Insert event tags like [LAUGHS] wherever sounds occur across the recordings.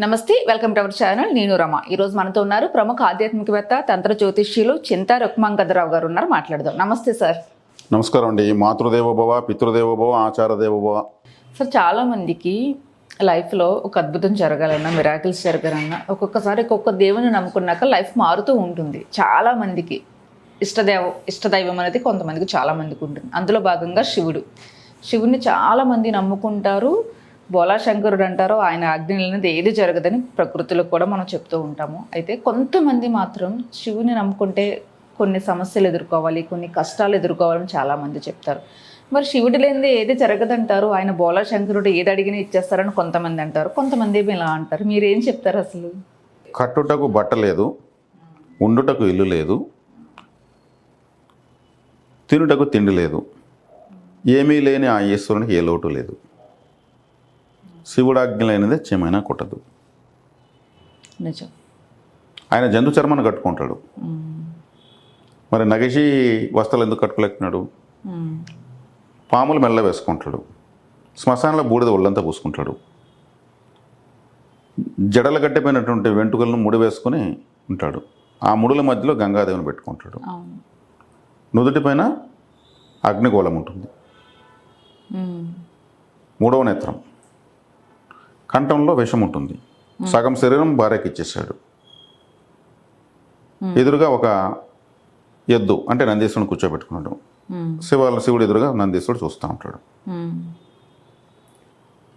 నమస్తే welcome to our channel. నేను రమ. ఈ రోజు మనతో ఉన్నారు ప్రముఖ ఆధ్యాత్మికవేత్త తంత్ర జ్యోతిష్యులు చింతా రుక్మాంగదరావు గారు ఉన్నారు. మాట్లాడదాం. నమస్తే సార్. నమస్కారం అండి. మాతృదేవోభవ పితృదేవోభవ ఆచారదేవోభవ. సార్ చాలా మందికి లైఫ్లో ఒక అద్భుతం జరగాలన్నా మిరాకిల్స్ జరగాలన్నా ఒక్కొక్కసారి ఒక్కొక్క దేవుని నమ్ముకున్నాక లైఫ్ మారుతూ ఉంటుంది. చాలా మందికి ఇష్టదేవ ఇష్టదైవం అనేది కొంతమందికి చాలా మందికి ఉంటుంది. అందులో భాగంగా శివుడు. శివుడిని చాలా మంది నమ్ముకుంటారు. బోలాశంకరుడు అంటారు ఆయన ఆజ్ఞ లేనిది ఏది జరగదని ప్రకృతిలో కూడా మనం చెప్తూ ఉంటాము. అయితే కొంతమంది మాత్రం శివుని నమ్ముకుంటే కొన్ని సమస్యలు ఎదుర్కోవాలి కొన్ని కష్టాలు ఎదుర్కోవాలని చాలామంది చెప్తారు. మరి శివుడు లేనిదే ఏది జరగదంటారు? ఆయన బోలాశంకరుడు ఏది అడిగినా ఇచ్చేస్తారని కొంతమంది అంటారు. కొంతమంది ఇలా అంటారు? మీరేం చెప్తారు అసలు? కట్టుటకు బట్ట లేదు ఉండుటకు ఇల్లు లేదు తినుటకు తిండి లేదు ఏమీ లేని ఆ ఈశ్వరునికి ఏ లోటు లేదు. శివుడాజ్ఞ లేనిదే చెమైనా కొట్టదు. నిజం. ఆయన జంతు చర్మను కట్టుకుంటాడు. మరి నగిషి వస్త్రాలు ఎందుకు కట్టుకోలేకున్నాడు. పాములు మెల్ల వేసుకుంటాడు. శ్మశానంలో బూడిద ఒళ్ళంతా పూసుకుంటాడు. జడలు గట్టిపోయినటువంటి వెంట్రుకలను ముడి వేసుకుని ఉంటాడు. ఆ ముడుల మధ్యలో గంగాదేవిని పెట్టుకుంటాడు. నుదుటిపైన అగ్నిగోళం ఉంటుంది. మూడవ నేత్రం. కంఠంలో విషం ఉంటుంది సగం శరీరం భార్యకి ఇచ్చేసాడు ఎదురుగా ఒక ఎద్దు అంటే నందీశ్వరుని కూర్చోబెట్టుకున్నాడు. మ్మ్. శివ శివుడు ఎదురుగా నందీశ్వరుడు చూస్తూ ఉంటాడు.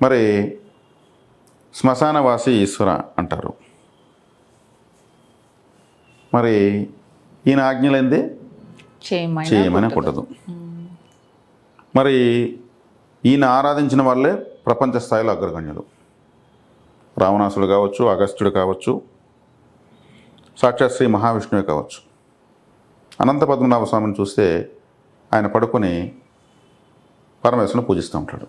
మరి శ్మశానవాసి ఈశ్వర అంటారు. మరి ఈయన ఆజ్ఞలేందే? చేయమైనా చేయమని కొట్టదు. మరి ఈయన ఆరాధించిన వాళ్ళే ప్రపంచ స్థాయిలో అగ్రగణ్యులు. రావణాసుడు కావచ్చు అగస్త్యుడు కావచ్చు సాక్షాత్ శ్రీ మహావిష్ణువే కావచ్చు. అనంత పద్మనాభ స్వామిని చూస్తే ఆయన పడుకొని పరమేశ్వరుని పూజిస్తూ ఉంటాడు.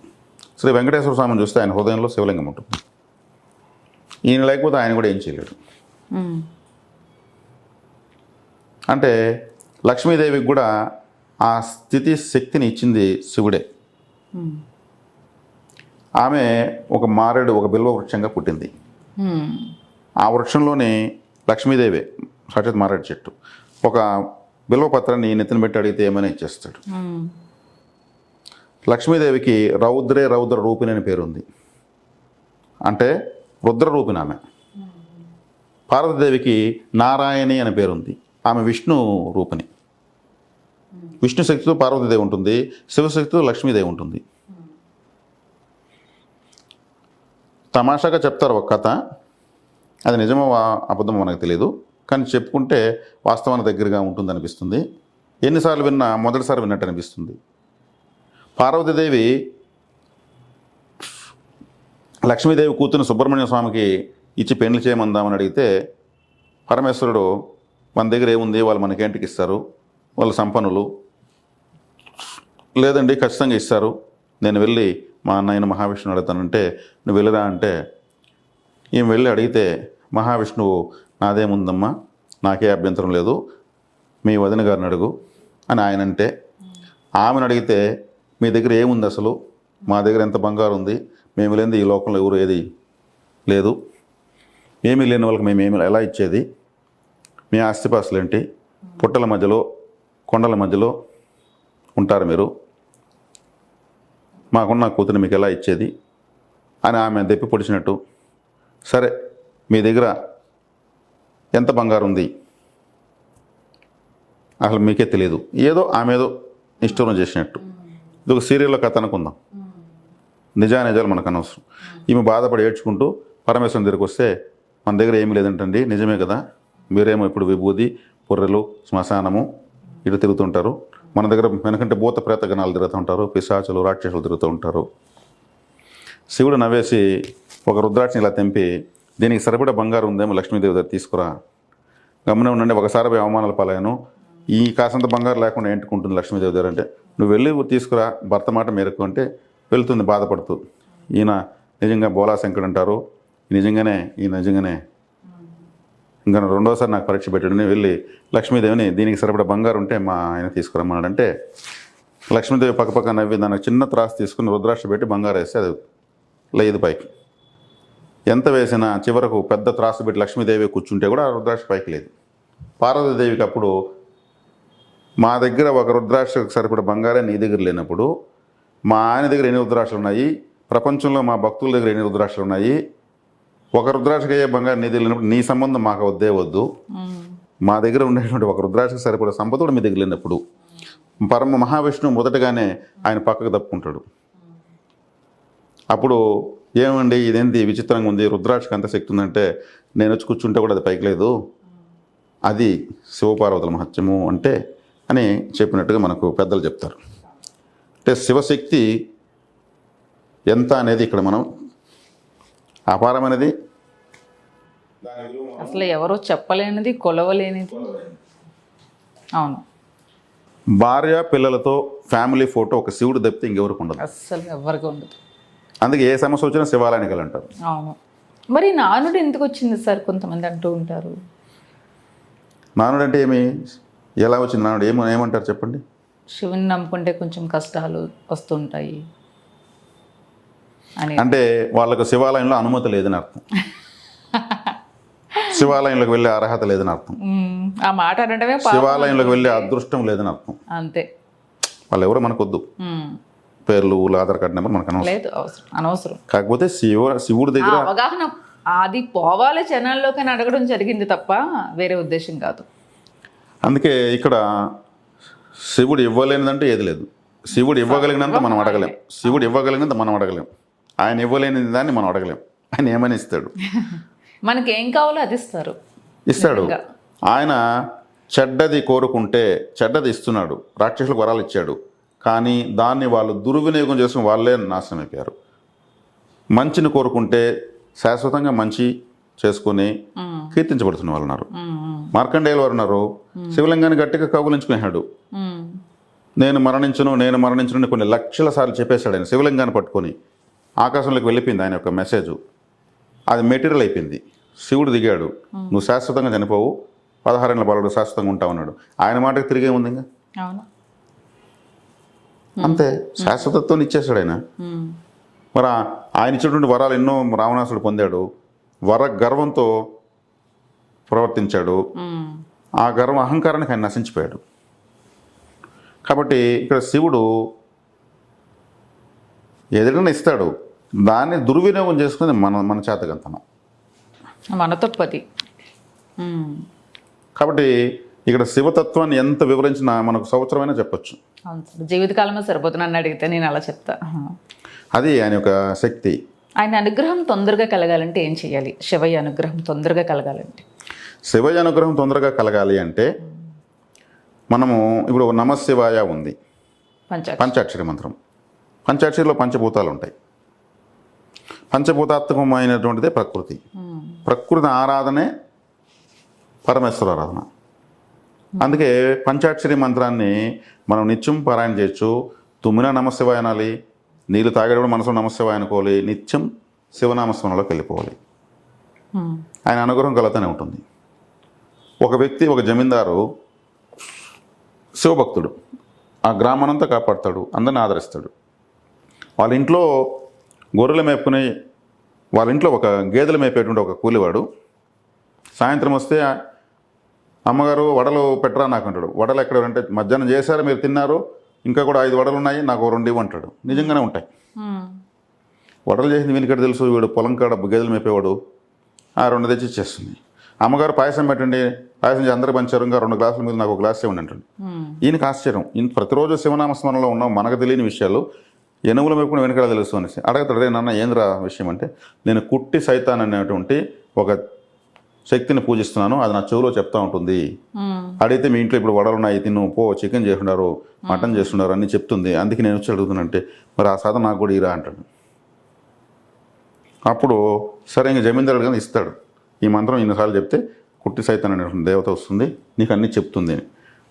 శ్రీ వెంకటేశ్వర స్వామిని చూస్తే ఆయన హృదయంలో శివలింగం ఉంటుంది. ఈయన లేకపోతే ఆయన కూడా ఏం చేయలేడు. అంటే లక్ష్మీదేవికి కూడా ఆ స్థితి శక్తిని ఇచ్చింది శివుడే. ఆమె ఒక మారేడు ఒక బిల్వ వృక్షంగా పుట్టింది. ఆ వృక్షంలోని లక్ష్మీదేవి సాక్షాత్ మారేడు చెట్టు ఒక బిల్వ పత్రాన్ని నెత్తిన పెట్టి అడిగితే ఏమైనా ఇచ్చేస్తాడు. లక్ష్మీదేవికి రౌద్రే రౌద్ర రూపిణి అని పేరుంది. అంటే రుద్ర రూపిణి ఆమె. పార్వతీదేవికి నారాయణి అనే పేరుంది. ఆమె విష్ణు రూపిణి. విష్ణు శక్తితో పార్వతీదేవి ఉంటుంది శివశక్తితో లక్ష్మీదేవి ఉంటుంది. తమాషాగా చెప్తారు ఒక కథ. అది నిజమో అబద్ధమో మనకు తెలియదు కానీ చెప్పుకుంటే వాస్తవానికి దగ్గరగా ఉంటుంది అనిపిస్తుంది ఎన్నిసార్లు విన్నా మొదటిసారి విన్నట్టు అనిపిస్తుంది. పార్వతీదేవి లక్ష్మీదేవి కూతురు సుబ్రహ్మణ్య స్వామికి ఇచ్చి పెళ్ళి చేయమందామని అడిగితే పరమేశ్వరుడు మన దగ్గర ఏముంది? వాళ్ళు మనకేంటికి ఇస్తారు? వాళ్ళు సంపన్నులు. లేదండి ఖచ్చితంగా ఇస్తారు. నేను వెళ్ళి మా అన్నయ్యను మహావిష్ణువు అడుగుతానంటే నువ్వు వెళ్ళరా? అంటే ఈమె వెళ్ళి అడిగితే మహావిష్ణువు నాదేముందమ్మా నాకే అభ్యంతరం లేదు మీ వదిన గారిని అడుగు అని ఆయన అంటే ఆమెను అడిగితే మీ దగ్గర ఏముంది అసలు? మా దగ్గర ఎంత బంగారు ఉంది మేము లేనిది ఈ లోకంలో ఎవరు ఏది లేదు. ఏమీ లేని వాళ్ళకి మేము ఏమి ఎలా ఇచ్చేది? మీ ఆస్తిపాస్తులు ఏంటి? పుట్టల మధ్యలో కొండల మధ్యలో ఉంటారు మీరు? మాకున్న కూతురు మీకు ఎలా ఇచ్చేది? అని ఆమె దెప్పి పొడిచినట్టు సరే మీ దగ్గర ఎంత బంగారం ఉంది అసలు మీకే తెలియదు ఏదో ఆమె ఏదో ఇష్టం చేసినట్టు. ఇది ఒక సీరియల్లో కథ అనుకుందాం. నిజా నిజాలు మనకు అనవసరం. ఈమె బాధపడి ఏడ్చుకుంటూ పరమేశ్వరం దగ్గరికి వస్తే మన దగ్గర ఏమీ లేదంటండి నిజమే కదా? మీరేమో ఇప్పుడు విభూది పుర్రెలు శ్మశానము ఇటు తిరుగుతుంటారు. మన దగ్గర వెనకంటే భూత ప్రేత గణాలు తిరుగుతూ ఉంటారు పిశాచులు రాక్షసులు తిరుగుతూ ఉంటారు. శివుడు నవ్వేసి ఒక రుద్రాక్షని ఇలా తెంపి దీనికి సరిపడ బంగారం ఉందేమో లక్ష్మీదేవి దగ్గర తీసుకురా. గమనం ఉండండి ఒకసారి పోయి అవమానాలు పాలయ్యాను. ఈ కాసంత బంగారు లేకుండా ఎంటుకుంటుంది లక్ష్మీదేవి దగ్గర? అంటే నువ్వు వెళ్ళి తీసుకురా భర్త మాట మేరకు అంటే వెళ్తుంది బాధపడుతూ. ఈయన నిజంగా బోలాశంకర్ అంటారు. నిజంగానే ఈ నిజంగానే ఇంకా రెండోసారి నాకు పరీక్ష పెట్టాడు నేను వెళ్ళి లక్ష్మీదేవిని దీనికి సరిపడ బంగారు ఉంటే మా ఆయన తీసుకురమ్మన్నాడంటే లక్ష్మీదేవి పక్కపక్క నవ్వి దానికి చిన్న త్రాసు తీసుకుని రుద్రాక్ష పెట్టి బంగారు వేస్తే అది లేదు పైకి. ఎంత వేసినా చివరకు పెద్ద త్రాసు పెట్టి లక్ష్మీదేవి కూర్చుంటే కూడా ఆ రుద్రాక్ష పైకి లేదు. పార్వతీదేవికి అప్పుడు మా దగ్గర ఒక రుద్రాక్షకు సరిపడ బంగారే నీ దగ్గర లేనప్పుడు మా ఆయన దగ్గర ఎన్ని రుద్రాక్షలు ఉన్నాయి? ప్రపంచంలో మా భక్తుల దగ్గర ఎన్ని రుద్రాక్షలు ఉన్నాయి? ఒక రుద్రాక్షకి బంగారు బంగారం నీ దగ్గర నీ సంబంధం మాకు వద్దే వద్దు. మా దగ్గర ఉండేటువంటి ఒక రుద్రాక్షకు సరిపడే సంపద కూడా మీ దగ్గర లేనప్పుడు పరమ మహావిష్ణువు మొదటగానే ఆయన పక్కకు తప్పుకుంటాడు అప్పుడు ఏమండి ఇదేంటి విచిత్రంగా ఉంది? రుద్రాక్షకి అంత శక్తి ఉందంటే నేను వచ్చి కూర్చుంటే కూడా అది పైకి లేదు. అది శివపార్వతుల మహత్యము అంటే అని చెప్పినట్టుగా మనకు పెద్దలు చెప్తారు. అంటే శివశక్తి ఎంత అనేది ఇక్కడ మనం అపారమైనది. అసలు ఎవరో చెప్పలేనిది కొలవలేనిది. అవును. భార్య పిల్లలతో ఫ్యామిలీ ఫోటో ఒక శివుడు తప్పితే ఇంకెవరికి ఉండదు. అస్సలు ఎవరికి ఉండదు. అందుకే ఏ సమస్య వచ్చినా శివాలయానికి వెళ్ళంటారు. అవును. మరి నానుడు ఎందుకు వచ్చింది సార్? కొంతమంది అంటూ ఉంటారు. నానుడు అంటే ఏమి? ఎలా వచ్చింది నానుడు? ఏమో ఏమంటారు చెప్పండి? శివుని నమ్ముకుంటే కొంచెం కష్టాలు వస్తుంటాయి. అంటే వాళ్ళకు శివాలయంలో అనుమతి లేదని అర్థం. [LAUGHS] శివాలయంలోకి వెళ్ళే అర్హత లేదని అర్థం. ఆ మాట. శివాలయంలోకి వెళ్ళే అదృష్టం లేదని అర్థం. అంతే. వాళ్ళు ఎవరో మనకొద్దు. పేర్లు ఆధార్ కార్డు నెంబర్ మనకు అనవసరం. అనవసరం. కాకపోతే శివ శివుడి దగ్గర అవగాహన అది పోవాలి జనాల్లోకి అని అడగడం జరిగింది తప్ప వేరే ఉద్దేశం కాదు. అందుకే ఇక్కడ శివుడు ఇవ్వలేనిదంటే ఏది లేదు. శివుడు ఇవ్వగలిగినంత మనం అడగలేం. శివుడు ఇవ్వగలిగినంత మనం అడగలేం. ఆయన ఇవ్వలేని దాన్ని మనం అడగలేం. ఆయన ఏమని ఇస్తాడు? [LAUGHS] మనకి ఏం కావాలో అది ఇస్తారు. ఇస్తాడు. ఆయన చెడ్డది కోరుకుంటే చెడ్డది ఇస్తున్నాడు. రాక్షసులకు వరాలు ఇచ్చాడు. కానీ దాన్ని వాళ్ళు దుర్వినియోగం చేసుకుని వాళ్ళే నాశనం అయిపోయారు. మంచిని కోరుకుంటే శాశ్వతంగా మంచి చేసుకుని కీర్తించబడుతున్న వాళ్ళు ఉన్నారు మార్కండేయులు వారు ఉన్నారు. శివలింగాన్ని గట్టిగా కౌగులించుకున్నాడు నేను మరణించను నేను మరణించను కొన్ని లక్షల సార్లు చెప్పేశాడు ఆయన శివలింగాన్ని పట్టుకొని. ఆకాశంలోకి వెళ్ళిపోయింది ఆయన యొక్క మెసేజ్ అది మెటీరియల్ అయిపోయింది. శివుడు దిగాడు. నువ్వు శాశ్వతంగా చనిపోవు. పదహారేళ్ళ బాలుడు శాశ్వతంగా ఉంటావు అన్నాడు ఆయన మాటకు తిరిగే ఉంది ఇంకా? అంతే. శాశ్వతత్వం ఇచ్చేసాడు ఆయన. మరి ఆయన ఇచ్చినటువంటి వరాలు ఎన్నో రావణాసుడు పొందాడు. వర గర్వంతో ప్రవర్తించాడు. ఆ గర్వం అహంకారానికి ఆయన నశించిపోయాడు. కాబట్టి ఇక్కడ శివుడు ఏదైనా ఇస్తాడు. దాన్ని దుర్వినియోగం చేసుకుని మన మన చేతకంతనం. మన తప్పది ఉమ్, కాబట్టి ఇక్కడ శివతత్వాన్ని ఎంత వివరించినా మనకు సంవత్సరమైనా చెప్పొచ్చు. అవును సార్. జీవితకాలమే సరిపోతుంది నన్ను అడిగితే నేను అలా చెప్తా. అది ఆయన యొక్క శక్తి. ఆయన అనుగ్రహం తొందరగా కలగాలంటే ఏం చేయాలి శివయ్య అనుగ్రహం తొందరగా కలగాలంటే. శివయ్య అనుగ్రహం తొందరగా కలగాలి అంటే మనము ఇప్పుడు నమశివాయ ఉంది. పంచాక్షి పంచాక్షరి మంత్రం. పంచాక్షరిలో పంచభూతాలు ఉంటాయి పంచభూతాత్మకమైనటువంటిదే ప్రకృతి. ప్రకృతి ఆరాధనే పరమేశ్వర ఆరాధన. అందుకే పంచాక్షరి మంత్రాన్ని మనం నిత్యం పారాయణ చేయొచ్చు. తుమ్మిన నమశివాయ అనాలి నీళ్ళు తాగేటప్పుడు మనసు నమశివాయ అనుకోవాలి నిత్యం శివనామస్మరణలోకి వెళ్ళిపోవాలి. ఆయన అనుగ్రహం కలతనే ఉంటుంది. ఒక వ్యక్తి ఒక జమీందారు శివభక్తుడు. ఆ గ్రామానంతా కాపాడుతాడు అందరిని ఆదరిస్తాడు. వాళ్ళ ఇంట్లో గొర్రెలు మేపుకుని వాళ్ళ ఇంట్లో ఒక గేదెలు మేపేటువంటి ఒక కూలివాడు సాయంత్రం వస్తే అమ్మగారు వడలు పెట్టరా నాకు అంటాడు. వడలు ఎక్కడ అంటే మధ్యాహ్నం చేశారు మీరు తిన్నారు ఇంకా కూడా ఐదు వడలు ఉన్నాయి నాకు రెండు ఇవ్వంటాడు నిజంగానే ఉంటాయి. వడలు చేసింది వీనికడ తెలుసు వీడు పొలం కాడ గేదెలు మేపేవాడు. ఆ రెండు తెచ్చి ఇచ్చేస్తుంది. అమ్మగారు పాయసం పెట్టండి పాయసం చేసి అందరూ పంచారు ఇంకా రెండు గ్లాసుల మీద నాకు ఒక గ్లాస్ ఇవ్వండి ఉమ్, ఈయనకి ఆశ్చర్యం. ఈయన ప్రతిరోజు శివనామస్మరణలో ఉన్నాం మనకు తెలియని విషయాలు. ఎనుములు మేపుకుని వెనకాల తెలుసు అనేసి. అడగతాడు రే నాన్న ఏంద్రా విషయం అంటే నేను కుట్టి సైతాన్ అనేటువంటి ఒక శక్తిని పూజిస్తున్నాను అది నా చెవులో చెప్తా ఉంటుంది. అడిగితే మీ ఇంట్లో ఇప్పుడు వడలు ఉన్నాయి తిను పో చికెన్ చేస్తున్నారు మటన్ చేస్తున్నారు అన్ని చెప్తుంది. అందుకే నేను వచ్చి అడుగుతున్నంటే మరి ఆ సాధన నాకు కూడా ఇరా అంటాడు. అప్పుడు సరే ఇంక జమీందారుడు కానీ ఇస్తాడు. ఈ మంత్రం ఇన్నిసార్లు చెప్తే కుట్టి సైతం అనే దేవత వస్తుంది నీకు అన్నీ చెప్తుంది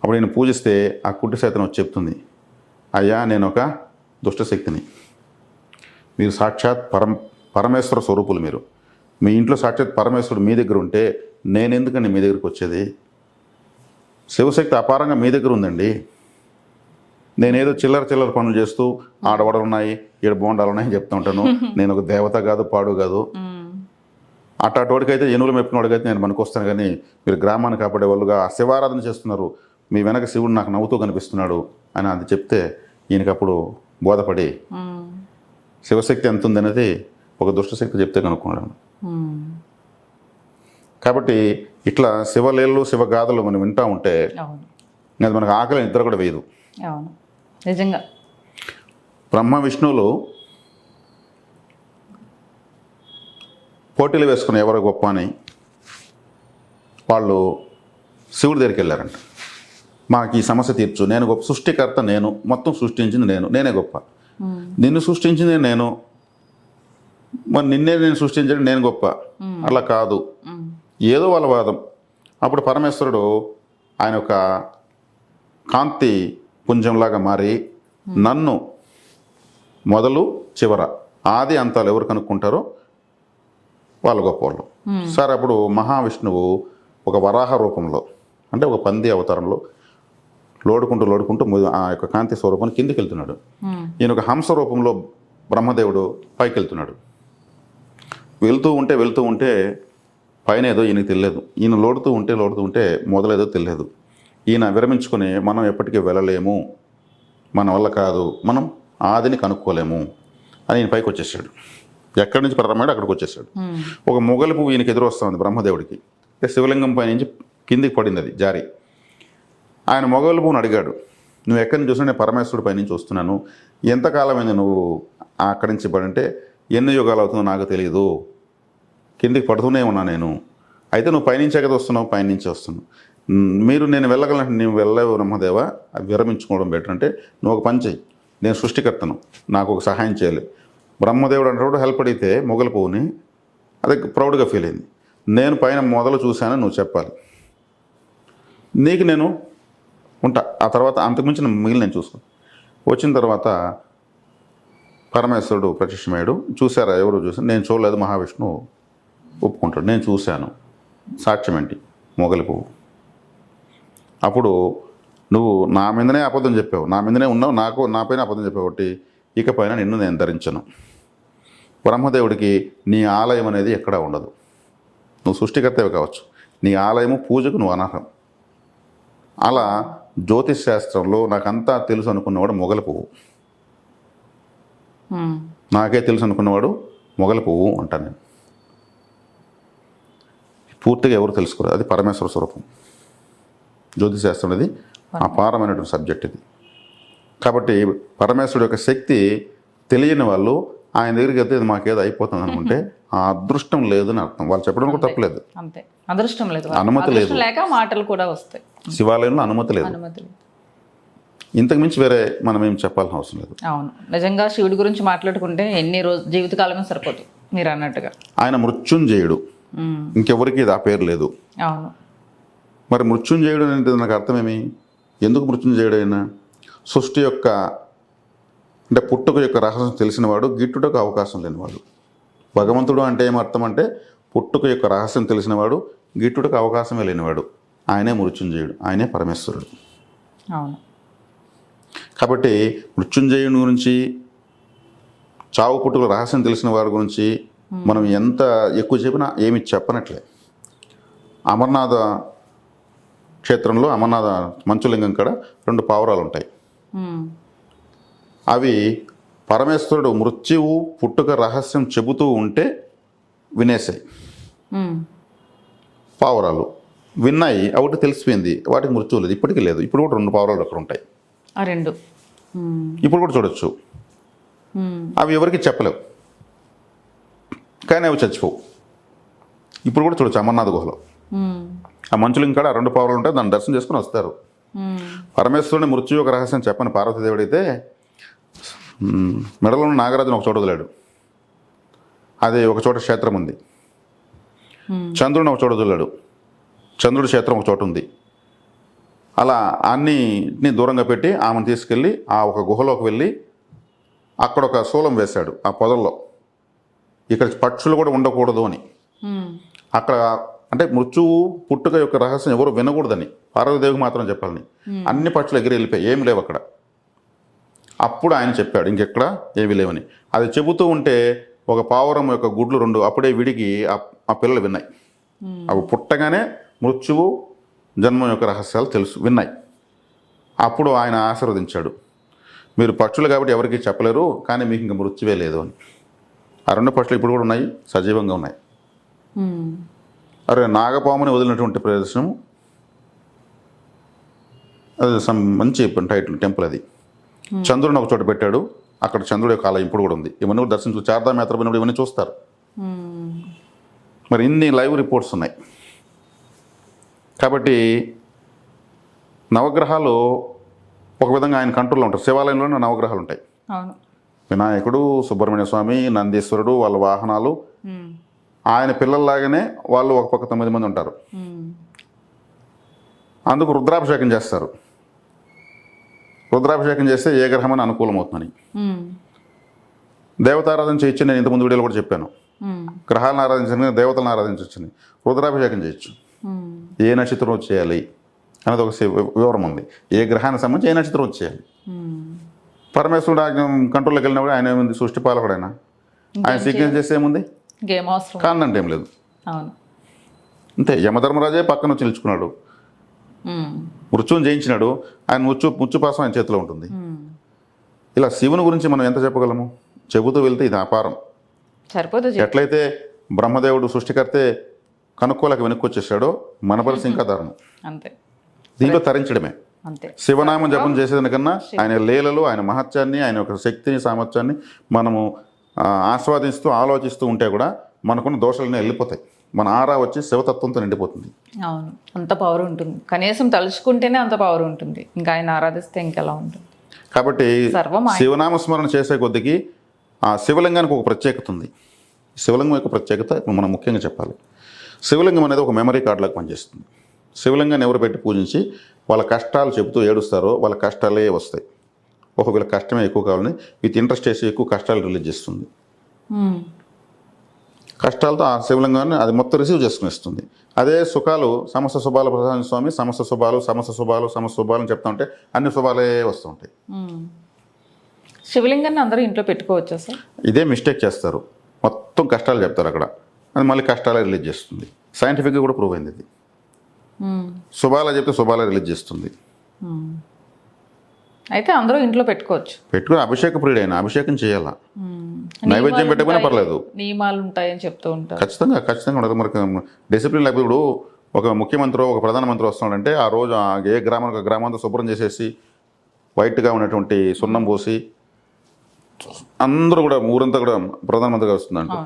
అప్పుడు నేను పూజిస్తే ఆ కుట్టి సైతం వచ్చి చెప్తుంది అయ్యా నేను ఒక దుష్టశక్తిని. మీరు సాక్షాత్ పరం పరమేశ్వర స్వరూపులు మీరు. మీ ఇంట్లో సాక్షాత్ పరమేశ్వరుడు మీ దగ్గర ఉంటే నేను ఎందుకండి మీ దగ్గరికి వచ్చేది? శివశక్తి అపారంగా మీ దగ్గర ఉందండి. నేనేదో చిల్లర చిల్లర పనులు చేస్తూ ఆడవడలు ఉన్నాయి ఏడు బోండాలు ఉన్నాయని చెప్తూ ఉంటాను. [LAUGHS] నేను ఒక దేవత కాదు పాడు కాదు. ఉమ్, అటాటోడికైతే ఎనువులు మెప్పిన వాడికైతే నేను పనికొస్తాను కానీ మీరు గ్రామాన్ని కాపాడే వాళ్ళుగా శివారాధన చేస్తున్నారు. మీ వెనక శివుడు నాకు నవ్వుతూ కనిపిస్తున్నాడు అని అది చెప్తే ఈయనకి అప్పుడు బోధపడి శివశక్తి ఎంత ఉందనేది ఒక దుష్టశక్తి చెప్తే కనుక్కున్నాడు. ఉమ్, కాబట్టి ఇట్లా శివలీలలు శివగాథలు మనం వింటూ ఉంటే అది మనకు ఆకలి నిద్ర కూడా వేయదు. నిజంగా. బ్రహ్మ విష్ణువులు పోటీలు వేసుకుని ఎవరు గొప్ప అని వాళ్ళు శివుడి దగ్గరికి వెళ్ళారంట. మాకు ఈ సమస్య తీర్చు. నేను గొప్ప సృష్టికర్త నేను. మొత్తం సృష్టించింది నేను. నేనే గొప్ప. నిన్ను సృష్టించింది నేను. మరి నిన్నే నేను సృష్టించడం నేను గొప్ప. అలా కాదు. ఏదో వాళ్ళ వాదం అప్పుడు పరమేశ్వరుడు ఆయన ఒక కాంతి పుంజంలాగా మారి నన్ను మొదలు చివర ఆది అంతాలు ఎవరు కనుక్కుంటారో వాళ్ళు గొప్పవాళ్ళు. సరే అప్పుడు మహావిష్ణువు ఒక వరాహ రూపంలో అంటే ఒక పంది అవతారంలో లోడుకుంటూ లోడుకుంటూ ఆ యొక్క కాంతి స్వరూపం కిందికి వెళ్తున్నాడు. ఉమ్, ఈయన ఒక హంస రూపంలో బ్రహ్మదేవుడు పైకి వెళ్తున్నాడు వెళ్తూ ఉంటే వెళ్తూ ఉంటే పైన ఏదో ఈయనకి తెలియదు. ఈయన లోడుతూ ఉంటే లోడుతూ ఉంటే మొదలేదో తెలియదు. ఈయన విరమించుకొని మనం ఎప్పటికీ వెళ్ళలేము. మన వల్ల కాదు. మనం ఆదిని కనుక్కోలేము అని ఈయన పైకి వచ్చేసాడు. ఎక్కడి నుంచి ప్రారంభమాడు అక్కడికి వచ్చేసాడు. ఉమ్, ఒక మొగలి పువ్వు ఈయనకి ఎదురు వస్తుంది బ్రహ్మదేవుడికి. శివలింగం పై నుంచి కిందికి పడింది అది జారి. ఆయన మొగలు పువ్వుని అడిగాడు నువ్వు ఎక్కడి నుంచి చూసినా నేను పరమేశ్వరుడు పైనుంచి వస్తున్నాను. ఎంతకాలమైంది నువ్వు అక్కడి నుంచి పడంటే ఎన్ని యుగాలు అవుతుందో నాకు తెలియదు కిందికి పడుతూనే ఉన్నా నేను. అయితే నువ్వు పైనుంచే కదా వస్తున్నావు? పైనుంచి వస్తున్నావు. మీరు నేను వెళ్ళగలంటే నువ్వు వెళ్ళలేవు బ్రహ్మదేవ. అవి విరమించుకోవడం బెటర్ అంటే నువ్వు ఒక పని చెయ్యి. నేను సృష్టికర్తను నాకు ఒక సహాయం చేయాలి. బ్రహ్మదేవుడు అంటే హెల్ప్ అడిగితే మొగలు పువ్వుని అది ప్రౌడ్గా ఫీల్ అయింది. నేను పైన మొదలు చూశానని నువ్వు చెప్పాలి. నీకు నేను ఉంటా. ఆ తర్వాత అంతకుమించి మిగిలిన నేను చూసుకున్నాను వచ్చిన తర్వాత పరమేశ్వరుడు ప్రత్యక్షమయ్యాడు చూశారా? ఎవరు చూసారు నేను చూడలేదు మహావిష్ణువు ఒప్పుకుంటాడు. నేను చూశాను. సాక్ష్యం ఏంటి? మొగలి పువ్వు. అప్పుడు నువ్వు నా మీదనే అబద్ధం చెప్పావు. నా మీదనే ఉన్నావు. నాకు నా పైన అబద్ధం చెప్పావు కాబట్టి ఇకపైన నిన్ను నేను ధరించను. బ్రహ్మదేవుడికి నీ ఆలయం అనేది ఎక్కడా ఉండదు. నువ్వు సృష్టికర్తవి కావచ్చు. నీ ఆలయము పూజకు నువ్వు అనర్హం. అలా జ్యోతిష్ శాస్త్రంలో నాకంతా తెలుసు అనుకున్నవాడు మొగలి పువ్వు. నాకే తెలుసు అనుకున్నవాడు మొగలి పువ్వు అంటాను నేను. పూర్తిగా ఎవరు తెలుసుకోరు. అది పరమేశ్వర స్వరూపం. జ్యోతిష్ శాస్త్రం అనేది అపారమైనటువంటి సబ్జెక్ట్ ఇది. కాబట్టి పరమేశ్వరుడు యొక్క శక్తి తెలియని వాళ్ళు ఆయన దగ్గరికి వెళ్తే మాకేదో అయిపోతుంది అనుకుంటే [LAUGHS] ఆ అదృష్టం లేదని అర్థం. వాళ్ళు చెప్పడం కూడా తప్పలేదు అంతే. అదృష్టం లేదు. అనుమతి లేదు. లేక మాటలు కూడా వస్తాయి. శివాలయంలో అనుమతి లేదు. అనుమతి ఇంతకు మించి వేరే మనం ఏం చెప్పాల్సిన అవసరం లేదు. అవును. నిజంగా శివుడి గురించి మాట్లాడుకుంటే ఎన్ని రోజు జీవితకాలమే సరిపోదు మీరు అన్నట్టుగా. ఆయన మృత్యుంజయుడు. ఇంకెవరికి ఇది ఆ పేరు లేదు. అవును. మరి మృత్యుంజయుడు అనేది నాకు అర్థమేమి? ఎందుకు మృత్యుంజయుడు అయినా? సృష్టి యొక్క అంటే పుట్టుక యొక్క రహస్యం తెలిసినవాడు గిట్టుటకు అవకాశం లేనివాడు. భగవంతుడు అంటే ఏమర్థం అంటే పుట్టుక యొక్క రహస్యం తెలిసినవాడు గిట్టుటకు అవకాశమే లేనివాడు. ఆయనే మృత్యుంజయుడు ఆయనే పరమేశ్వరుడు. అవును. కాబట్టి మృత్యుంజయుని గురించి చావు పుట్టుక రహస్యం తెలిసిన వారి గురించి మనం ఎంత ఎక్కువ చెప్పినా ఏమి చెప్పనట్లే. అమర్నాథ క్షేత్రంలో అమర్నాథ మంచులింగం కాడ రెండు పావురాలు ఉంటాయి. అవి పరమేశ్వరుడు మృత్యువు పుట్టుక రహస్యం చెబుతూ ఉంటే వినేసాయి. పావురాలు విన్నాయి ఒకటి తెలిసిపోయింది. వాటికి మృత్యువు లేదు ఇప్పటికీ లేదు. ఇప్పుడు కూడా రెండు పావురాలు అక్కడ ఉంటాయి. రెండు. ఇప్పుడు కూడా చూడొచ్చు. అవి ఎవరికి చెప్పలేవు. కానీ అవి చచ్చిపోవు. ఇప్పుడు కూడా చూడొచ్చు అమర్నాథ్ గుహలో. ఆ మంచులు ఇంకా రెండు పావురాలు ఉంటాయి దాన్ని దర్శనం చేసుకుని వస్తారు. పరమేశ్వరుని మృత్యు యొక్క రహస్యం చెప్పని పార్వతీదేవుడైతే మెడలో ఉన్న నాగరాజును ఒక చోట వదిలాడు. అది ఒక చోట క్షేత్రం ఉంది. చంద్రుని ఒక చోట వదిలాడు. చంద్రుడి క్షేత్రం ఒక చోట ఉంది. అలా అన్నిటిని దూరంగా పెట్టి ఆమెను తీసుకెళ్ళి ఆ ఒక గుహలోకి వెళ్ళి అక్కడ ఒక శూలం వేశాడు ఆ పొదల్లో. ఇక్కడ పక్షులు కూడా ఉండకూడదు అని. అక్కడ అంటే మృత్యువు పుట్టుక యొక్క రహస్యం ఎవరు వినకూడదని. పార్వతీదేవికి మాత్రం చెప్పాలని. అన్ని పక్షులు ఎగిరి వెళ్ళిపోయి ఏమి లేవు అక్కడ. అప్పుడు ఆయన చెప్పాడు ఇంకెక్కడ ఏమీ లేవని. అది చెబుతూ ఉంటే ఒక పావురం యొక్క గుడ్లు రెండు అప్పుడే విడిగి ఆ- పిల్లలు విన్నాయి. అవి పుట్టగానే మృత్యువు జన్మం యొక్క రహస్యాలు తెలుసు విన్నాయి. అప్పుడు ఆయన ఆశీర్వదించాడు. మీరు పక్షులు కాబట్టి ఎవరికీ చెప్పలేరు కానీ మీకు ఇంకా మృత్యువే లేదు అని. ఆ రెండు పక్షులు ఇప్పుడు కూడా ఉన్నాయి సజీవంగా ఉన్నాయి. ఉమ్. అరే నాగపాముని వదిలినటువంటి ప్రదేశం అది మంచి టైటిల్ టెంపుల్ అది. చంద్రుడిని ఒక చోట పెట్టాడు. అక్కడ చంద్రుడి యొక్క ఆలయం ఇప్పుడు కూడా ఉంది. ఇవన్నీ కూడా దర్శించు చార్ధామ్ యాత్ర పోయినప్పుడు ఇవన్నీ చూస్తారు. మరి ఇన్ని లైవ్ రిపోర్ట్స్ ఉన్నాయి. కాబట్టి నవగ్రహాలు ఒక విధంగా ఆయన కంట్రోల్లో ఉంటారు. శివాలయంలోనే నవగ్రహాలు ఉంటాయి. వినాయకుడు సుబ్రహ్మణ్య స్వామి నందీశ్వరుడు వాళ్ళ వాహనాలు. ఆయన పిల్లల్లాగానే వాళ్ళు ఒక పక్క తొమ్మిది మంది ఉంటారు. అందుకు రుద్రాభిషేకం చేస్తారు. రుద్రాభిషేకం చేస్తే ఏ గ్రహమని అనుకూలం అవుతుందని ఉమ్. దేవతారాధన చేయొచ్చు నేను ఇంతకుముందు వీడియోలో కూడా చెప్పాను. గ్రహాలను ఆరాధించని దేవతలను ఆరాధించవచ్చని రుద్రాభిషేకం చేయొచ్చు. ఏ నక్షత్రం చేయాలి అనేది ఒక వివరం ఉంది. ఏ గ్రహానికి సంబంధించి ఏ నక్షత్రం వచ్చి చేయాలి ఉమ్. పరమేశ్వరుడు ఆజ్ఞ కంట్రోల్లోకి వెళ్ళినప్పుడు ఆయన ఏముంది? సృష్టి పాలకుడు ఆయన ఆయన సీక్వెన్స్ చేస్తే ఏముంది? కాదంటే ఏం లేదు. అంతే యమధర్మరాజే పక్కన నిలుచుకున్నాడు. ఉమ్. మృత్యుని జయించినాడు ఆయన మృత్యు మృత్యుపాసం ఆయన చేతిలో ఉంటుంది. ఇలా శివుని గురించి మనం ఎంత చెప్పగలము? చెబుతూ వెళ్తే ఇది అపారం. చెప్పు. ఎట్లయితే బ్రహ్మదేవుడు సృష్టికర్తే కనుక్కోలేక వెనక్కి వచ్చేసాడో మన పరిస్థితి ఇంకా దారుణం. అంతే. దీంట్లో తరించడమే. అంతే. శివనామం జపం చేసేదానికన్నా ఆయన లీలలు ఆయన మహత్యాన్ని ఆయన యొక్క శక్తిని సామర్థ్యాన్ని మనము ఆస్వాదిస్తూ ఆలోచిస్తూ ఉంటే కూడా మనకున్న దోషాలన్నీ వెళ్ళిపోతాయి. మన ఆరా వచ్చి శివతత్వంతో నిండిపోతుంది. అవును. అంత పవర్ ఉంటుంది. కనీసం తలుచుకుంటేనే అంత పవర్ ఉంటుంది. ఇంకా ఆయన ఆరాధిస్తే ఇంకెలా ఉంటుంది? కాబట్టి సర్వం ఆయన. శివనామ స్మరణ చేసే కొద్దికి ఆ శివలింగానికి ఒక ప్రత్యేకత ఉంది. శివలింగం యొక్క ప్రత్యేకత మనం ముఖ్యంగా చెప్పాలి. శివలింగం అనేది ఒక మెమరీ కార్డులాగా పనిచేస్తుంది. శివలింగాన్ని ఎవరు పెట్టి పూజించి వాళ్ళ కష్టాలు చెబుతూ ఏడుస్తారో వాళ్ళ కష్టాలే వస్తాయి. ఒకవేళ కష్టమే ఎక్కువ కావాలని విత్ ఇంట్రెస్ట్ చేసి ఎక్కువ కష్టాలు రిలీజ్ చేస్తుంది. కష్టాలతో ఆ శివలింగాన్ని అది మొత్తం రిసీవ్ చేసుకుని ఇస్తుంది. అదే సుఖాలు సమస్త శుభాలు ప్రధాన స్వామి సమస్త శుభాలు సమస్త శుభాలు సమస్త శుభాలు అని చెప్తా ఉంటే అన్ని శుభాలే వస్తూ ఉంటాయి. శివలింగాన్ని అందరూ ఇంట్లో పెట్టుకోవచ్చా సార్? ఇదే మిస్టేక్ చేస్తారు. మొత్తం కష్టాలు చెప్తారు అక్కడ. అది మళ్ళీ కష్టాలే రిలీజ్ చేస్తుంది. సైంటిఫిక్గా కూడా ప్రూవ్ అయింది ఇది. శుభాలే చెప్తే శుభాలే రిలీజ్ చేస్తుంది. అయితే అందరూ ఇంట్లో పెట్టుకోవచ్చు. పెట్టుకుని అభిషేక ప్రియుడు అయినా అభిషేకం చేయాలా. నైవేద్యం పెట్టకపోయినా పర్లేదు. నియమాలు ఉంటాయని చెప్తూ ఉంటారు. ఖచ్చితంగా ఖచ్చితంగా ఉండదు. మనకి డిసిప్లిన్ లేకపోతే ఇప్పుడు ఒక ముఖ్యమంత్రి ఒక ప్రధానమంత్రి వస్తున్నాడంటే ఆ రోజు ఏ గ్రామానికి గ్రామంతో శుభ్రం చేసేసి వైట్గా ఉన్నటువంటి సున్నం పోసి అందరూ కూడా ఊరంతా కూడా ప్రధానమంత్రిగా వస్తుందంట.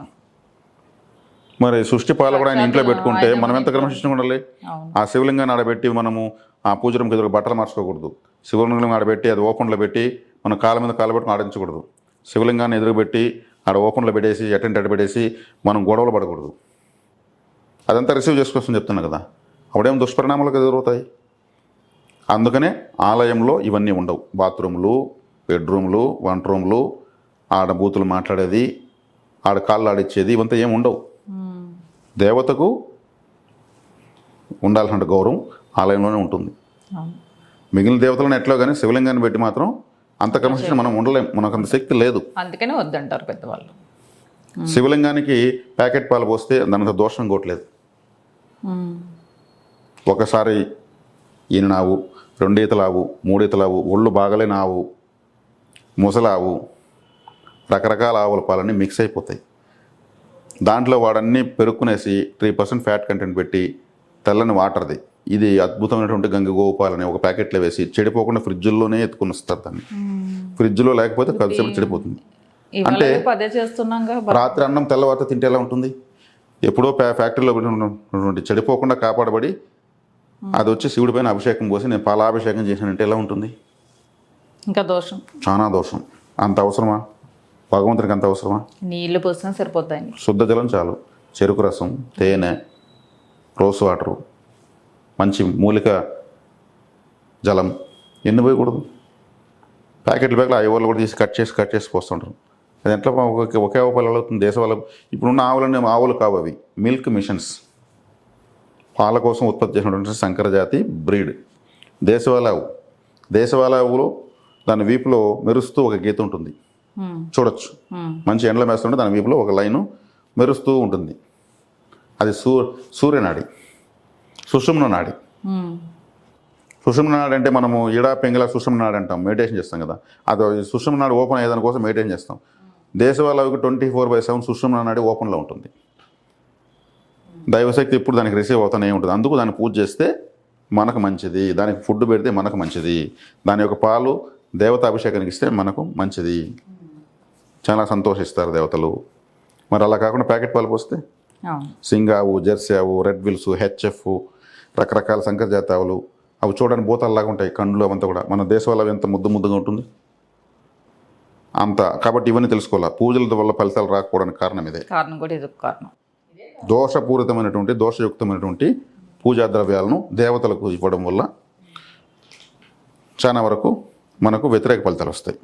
మరి సృష్టి పాలకుడు ఆయన ఇంట్లో పెట్టుకుంటే మనం ఎంత క్రమశిక్షణ ఉండాలి? ఆ శివలింగాన్ని ఆడబెట్టి మనము ఆ పూజరంకి ఎదురు బట్టలు మార్చుకోకూడదు. శివలింగం ఆడబెట్టి అది ఓపెన్లో పెట్టి మన కాళ్ళ మీద కాళ్ళ పెట్టుకుని ఆడించకూడదు. శివలింగాన్ని ఎదురు పెట్టి ఆడ ఓపెన్లో పెట్టేసి ఎటెంట్ అటు పెట్టేసి మనం గొడవలు పడకూడదు. అదంతా రిసీవ్ చేసుకోవచ్చని చెప్తున్నా కదా. అప్పుడేం దుష్పరిణామాలకు ఎదురవుతాయి? అందుకనే ఆలయంలో ఇవన్నీ ఉండవు. బాత్రూమ్లు బెడ్రూమ్లు వంట రూమ్లు ఆడ బూతులు మాట్లాడేది ఆడ కాళ్ళు ఆడిచ్చేది ఇవంతా ఏం ఉండవు. దేవతకు ఉండాల్సిన గౌరవం ఆలయంలోనే ఉంటుంది. మిగిలిన దేవతలను ఎట్లో కానీ శివలింగాన్ని పెట్టి మాత్రం అంత క్రమశిక్షణ మనం ఉండలేం. మనకు అంత శక్తి లేదు. అందుకనే వద్దంటారు పెద్దవాళ్ళు. శివలింగానికి ప్యాకెట్ పాలు పోస్తే దానికి దోషం కొట్టలేదు ఉమ్. ఒకసారి ఈయన ఆవు రెండు ఈతలావు మూడు ఈతలావు ఒళ్ళు బాగలేని ఆవు ముసలావు రకరకాల ఆవుల పాలన్నీ మిక్స్ అయిపోతాయి. దాంట్లో వాడన్నీ పెరుక్కునేసి త్రీ పర్సెంట్ ఫ్యాట్ కంటెంట్ పెట్టి తెల్లని వాటర్ది. ఇది అద్భుతమైనటువంటి గంగ గోపాలని ఒక ప్యాకెట్లో వేసి చెడిపోకుండా ఫ్రిడ్జ్లోనే ఎత్తుకుని వస్తారు దాన్ని. ఫ్రిడ్జ్లో లేకపోతే కలిసి చెడిపోతుంది. బ- రాత్రి అన్నం తెల్లవారితే తింటే ఎలా ఉంటుంది? ఎప్పుడో ఫ్యా- ఫ్యాక్టరీలో ఉన్నటువంటి చెడిపోకుండా కాపాడబడి అది వచ్చి శివుడి పైన అభిషేకం పోసి నేను పాలాభిషేకం చేశానంటే ఎలా ఉంటుంది? ఇంకా దోషం. చాలా దోషం. అంత అవసరమా? భగవంతునికి అంత అవసరమా? నీళ్ళు పోసినా సరిపోతాయి శుద్ధ జలం చాలు. చెరుకు రసం తేనె రోస్ వాటరు మంచి మూలిక జలం ఎన్ని పోయకూడదు? ప్యాకెట్లు ప్యాకెట్లు ఆ ఎవరు కూడా తీసి కట్ చేసి కట్ చేసి పోస్తుంటారు. అది ఎట్లా ఒకే ఒకే ఆవు పాలు అవుతుంది? దేశ వాళ్ళ ఇప్పుడున్న ఆవులన్నీ ఆవులు కావు అవి. Milk machines. పాల కోసం ఉత్పత్తి చేసినటువంటి సంకర జాతి బ్రీడ్. దేశవాళ ఆవు. దేశవాళ ఆవులో దాని వీపులో మెరుస్తూ ఒక గీత ఉంటుంది. చూడొచ్చు. మంచి ఎండలో వేస్తుంటే దాని వీపులో ఒక లైను మెరుస్తూ ఉంటుంది. అది సూ సూర్యనాడి సుషుమ్న నాడి. సుషుమ్న నాడి అంటే మనము ఇడా పెంగళ సుషుమ్న నాడి అంటాం. మెడిటేషన్ చేస్తాం కదా. అది సుషుమ్న నాడి ఓపెన్ అయ్యేదాని కోసం మెడిటేషన్ చేస్తాం. దేశవాళ్ళకి ట్వంటీ ఫోర్ బై సెవెన్ సుషుమ్న నాడి ఓపెన్లో ఉంటుంది. దైవశక్తి ఇప్పుడు దానికి రిసీవ్ అవుతానే ఉంటుంది. అందుకు దాన్ని పూజ చేస్తే మనకు మంచిది. దానికి ఫుడ్ పెడితే మనకు మంచిది. దాని యొక్క పాలు దేవతాభిషేకానికి ఇస్తే మనకు మంచిది. చాలా సంతోషిస్తారు దేవతలు. మరి అలా కాకుండా ప్యాకెట్ పాలు పోస్తే? సింగావు జెర్సీ ఆవు రెడ్ విల్స్ హెచ్ఎఫ్ రకరకాల సంకర జాతి ఆవులు అవి చూడడానికి భూతాల్లాగా ఉంటాయి కండ్లు అవంతా కూడా. మన దేశం వల్ల ఎంత ముద్దు ముద్దుగా ఉంటుంది? అంత. కాబట్టి ఇవన్నీ తెలుసుకోవాలి? పూజల వల్ల ఫలితాలు రాకపోవడానికి కారణం ఇదే. కారణం కూడా ఇది కారణం. దోషపూరితమైనటువంటి దోషయుక్తమైనటువంటి పూజా ద్రవ్యాలను దేవతలకు ఇవ్వడం వల్ల చాలా వరకు మనకు వ్యతిరేక ఫలితాలు వస్తాయి.